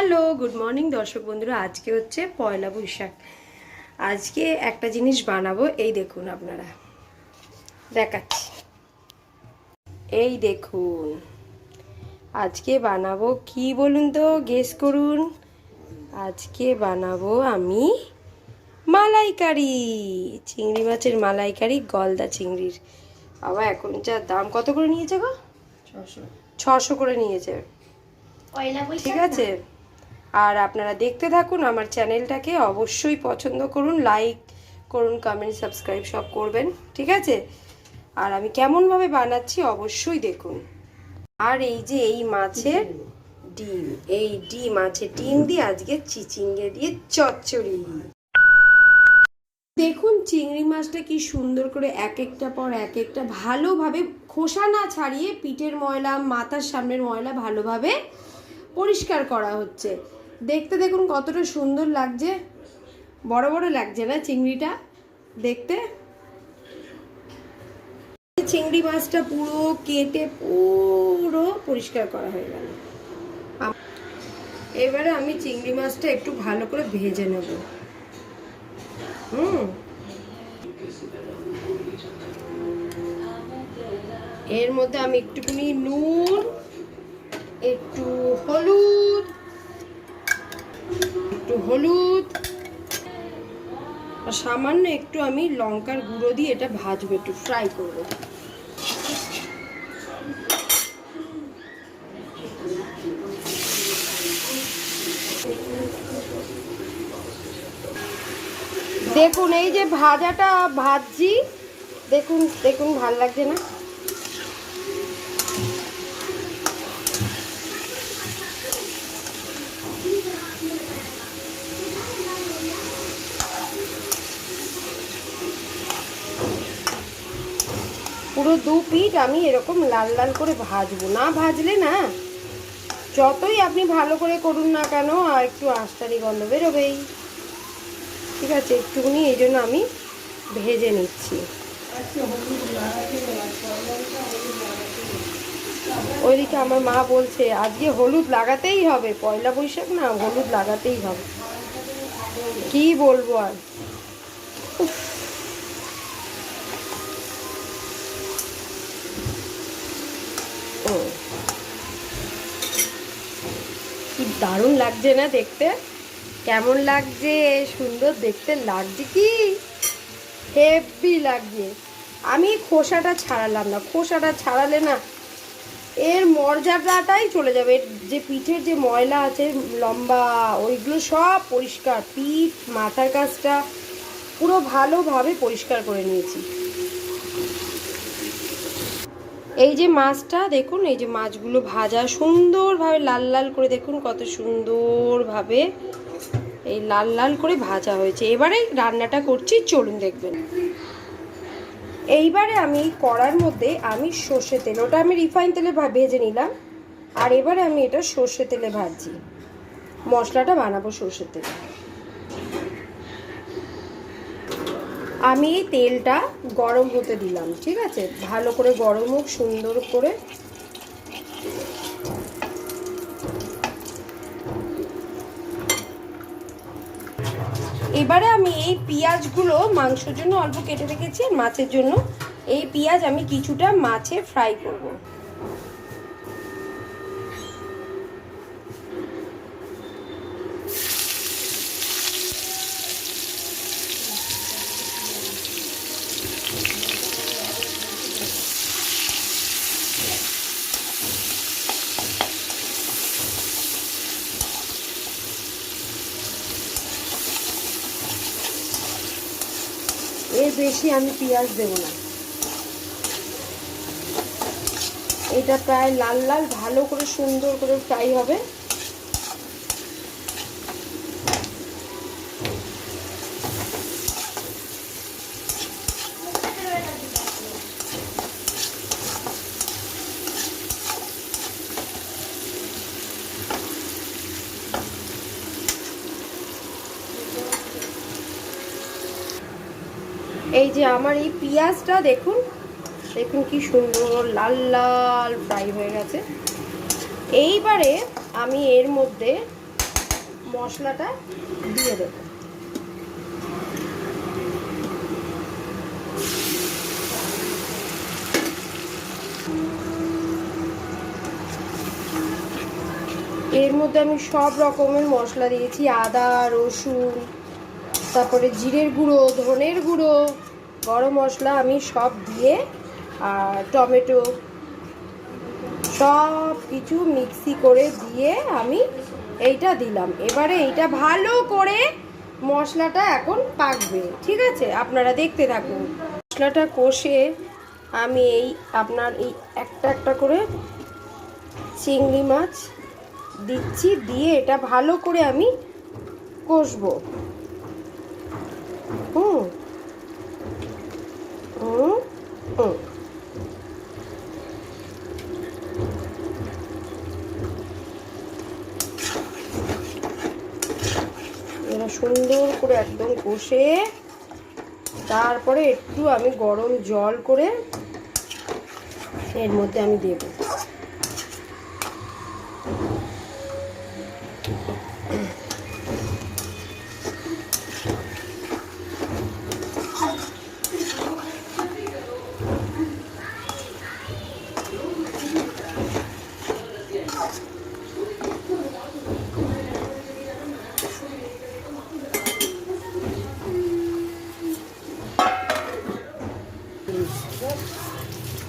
Hello good morning দর্শক বন্ধুরা। আজকে হচ্ছে পয়লা বৈশাখ। আজকে একটা জিনিস বানাবো এই দেখুন আপনারা। দেখাচ্ছি। এই দেখুন। আজকে বানাবো কি বলুন তো? গেস করুন। আজকে বানাবো আমি মালাইকারি চিংড়ি মাছের মালাইকারি গলদা চিংড়ির। আবার এখন যা দাম কত করে নিয়েছে গো? ছশো। ছশো করে নিয়েছে। ঠিক আছে। আর আপনারা দেখতে থাকুন আমার চ্যানেলটাকে অবশ্যই পছন্দ করুন লাইক করুন কমেন্ট সাবস্ক্রাইব সব করবেন, ঠিক আছে? আর আমি কেমনভাবে বানাচ্ছি অবশ্যই দেখুন। আর এই যে এই মাছের ডিম, এই ডিম মাছের ডিম দিয়ে আজকে চিচিঙ্গে দিয়ে চচ্চড়ি। দেখুন চিংড়ি মাছটা কি সুন্দর করে এক একটা পর এক একটা ভালোভাবে খোসা না ছাড়িয়ে পিঠের ময়লা, মাথার সামনের ময়লা ভালোভাবে পরিষ্কার করা হচ্ছে। দেখতে দেখুন কতটা সুন্দর লাগছে। বড় বড় লাগছে না চিংড়িটা? দেখতে। চিংড়ি মাছটা পুরো কেটে পুরো পরিষ্কার করা হয়ে গেল। এবারে আমি চিংড়ি মাছটা একটু ভালো করে ভেজে নেব। হুম। এর মধ্যে আমি একটুখানি নুন, একটু হলুদ একটু হলুদ। আর সামান্য একটু আমি লঙ্কার গুঁড়ো দিয়ে এটা ভাজবো, একটু ফ্রাই করব। দেখুন, এই যে ভাজাটা ভাজছি, দেখুন দেখুন ভালো লাগছে না? পুরো দু পিঠ আমি এরকম লাল লাল করে ভাজবো। না ভাজলে না, যতই আপনি ভালো করে করুন না কেন, আর একটু আস্তারি গন্ধ বেরোবেই। ঠিক আছে, একটুখানি এই জন্য আমি ভেজে নিচ্ছি। ওইদিকে আমার মা বলছে, আজকে হলুদ লাগাতেই হবে। পয়লা বৈশাখ না, হলুদ লাগাতেই হবে। কি বলব আর? ও। কি দারুণ লাগছে না দেখতে? কেমন লাগছে? সুন্দর দেখতে লাগছে কি? হেভি লাগছে। আমি খোসাটা ছাড়ালাম না, খোসাটা ছাড়ালে না এর মর্যাদাটাই চলে যাবে। এর যে পিঠের যে ময়লা আছে, লম্বা, ওইগুলো সব পরিষ্কার। পিঠ, মাথার কাছটা পুরো ভালোভাবে পরিষ্কার করে নিয়েছি। এই যে মাছটা, দেখুন, এই যে মাছগুলো ভাজা, সুন্দরভাবে লাল লাল করে দেখুন কত সুন্দরভাবে এই লাল লাল করে ভাজা হয়েছে। এবারে রান্নাটা করছি, চলুন দেখবেন। এইবারে আমি কড়ার মধ্যে আমি সর্ষে তেল, ওটা আমি রিফাইন তেলে ভেজে নিলাম। আর এবারে আমি এটা সর্ষে তেলে ভাজছি। মশলাটা বানাবো সর্ষের তেলে। আমি তেলটা গরম হতে দিলাম, ঠিক আছে? ভালো করে গরম হোক, সুন্দর করে। এবারে আমি এই পেঁয়াজগুলো মাংসের জন্য অল্প কেটে রেখেছি মাছের জন্য। এই পেঁয়াজ আমি কিছুটা মাছে ফ্রাই করব। বেশি আমি পেঁয়াজ দেব না। এটা প্রায় লাল লাল ভালো করে সুন্দর করে ফ্রাই হবে। এই যে আমার এই পেঁয়াজটা দেখুন দেখুন কি সুন্দর, লাল লাল ফ্রাই হয়ে গেছে। এইবারে আমি এর মধ্যে মশলাটা দিয়ে দেবো। এর মধ্যে আমি সব রকমের মশলা দিয়েছি, আদা, রসুন তারপরে জিরের গুঁড়ো, ধনের গুঁড়ো, গরম মশলা আমি সব দিয়ে, আর টমেটো সব কিছু মিক্সি করে দিয়ে আমি এইটা দিলাম। এবারে এইটা ভালো করে মশলাটা এখন পাকবে, ঠিক আছে? আপনারা দেখতে থাকুন। মশলাটা কষে আমি এই আপনার এই একটা একটা করে চিংড়ি মাছ দিচ্ছি, দিয়ে এটা ভালো করে আমি কষবো। হুম হুম হুম এরা সুন্দর করে একদম কষে, তারপরে একটু আমি গরম জল করে এর মধ্যে আমি দেবো।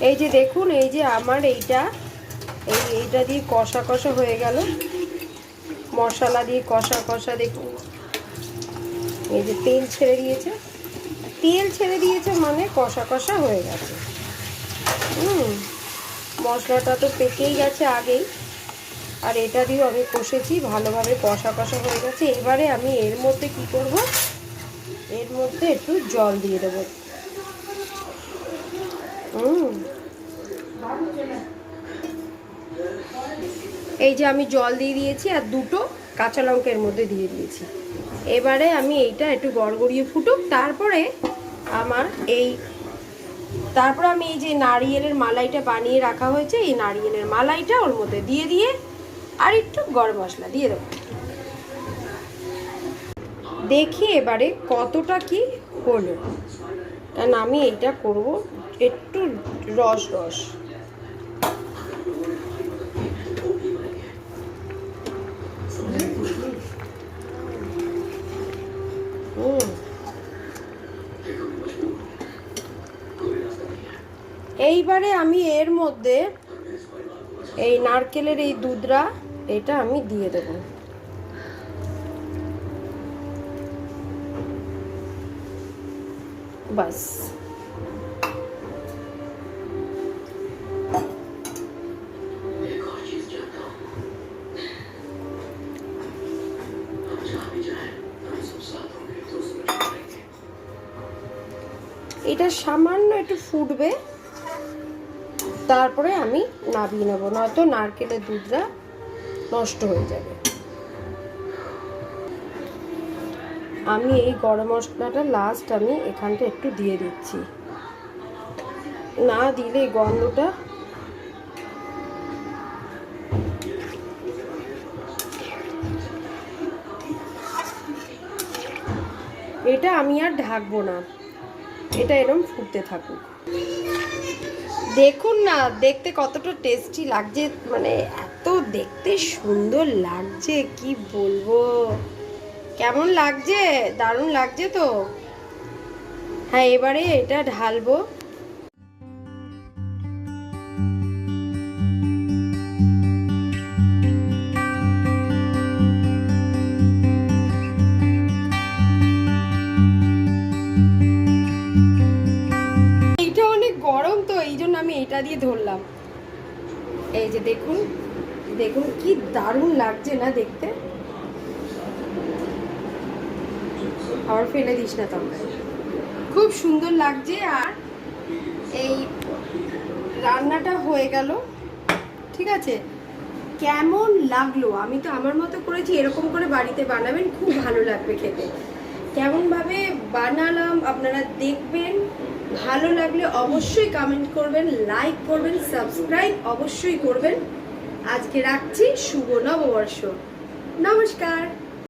এই যে দেখুন, এই যে আমার এইটা, এই এইটা দিয়ে কষা কষা হয়ে গেল। মশলা দিয়ে কষা কষা দেখুন। এই যে তেল ছেড়ে দিয়েছে। তেল ছেড়ে দিয়েছে মানে কষা কষা হয়ে গেছে। হুম, মশলাটা তো পেকেই গেছে আগেই। আর এটা দিয়েও আমি কষেছি, ভালোভাবে কষা কষা হয়ে গেছে। এবারে আমি এর মধ্যে কি করব? এর মধ্যে একটু জল দিয়ে দেবো। এই যে আমি জল দিয়ে দিয়েছি আর দুটো কাঁচা লঙ্কা এর মধ্যে দিয়ে দিয়েছি। এবারে আমি এইটা একটু গড়গড়িয়ে ফুটুক, তারপরে আমার এই তারপর আমি এই যে নারিয়েলের মালাইটা বানিয়ে রাখা হয়েছে, এই নারিয়েলের মালাইটা ওর মধ্যে দিয়ে দিয়ে আর একটু গরম মশলা দিয়ে দেবো। দেখি এবারে কতটা কি হলো। কারণ আমি এইটা করব একটু রস রস। এইবারে আমি এর মধ্যে এই নারকেলের এই দুধরা, এটা আমি দিয়ে দেবো। বাস। এটা সামান্য একটু ফুটবে। তারপরে আমি নাবিয়ে নেব, নয়তো নারকেলের দুধটা নষ্ট হয়ে যাবে। আমি এই গরম মশলাটা লাস্ট আমি এখানটা একটু দিয়ে দিচ্ছি। না দিলে গন্ধটা এটা আমি আর ঢাকবো না। এটা এরম ফুটতে থাকুক। দেখুন না, দেখতে কতটা টেস্টি লাগছে মানে এত দেখতে সুন্দর লাগছে, কি বলব? কেমন লাগছে? দারুণ লাগছে তো। হ্যাঁ এবারে এটা ঢালবো। জন্য আমি এটা দিয়ে ধরলাম। এই যে দেখুন দেখুন কি দারুণ লাগছে না দেখতে। আবার ফেলে দিস না তবে খুব সুন্দর লাগছে আর এই রান্নাটা হয়ে গেল। ঠিক আছে? কেমন লাগল? আমি তো আমার মতো করেছি, এরকম করে বাড়িতে বানাবেন, খুব ভালো লাগবে খেতে। কেমনভাবে বানালাম আপনারা দেখবেন। ভালো লাগলে অবশ্যই কমেন্ট করবেন লাইক করবেন সাবস্ক্রাইব অবশ্যই করবেন। আজকে রাখছি, শুভ নববর্ষ। নমস্কার।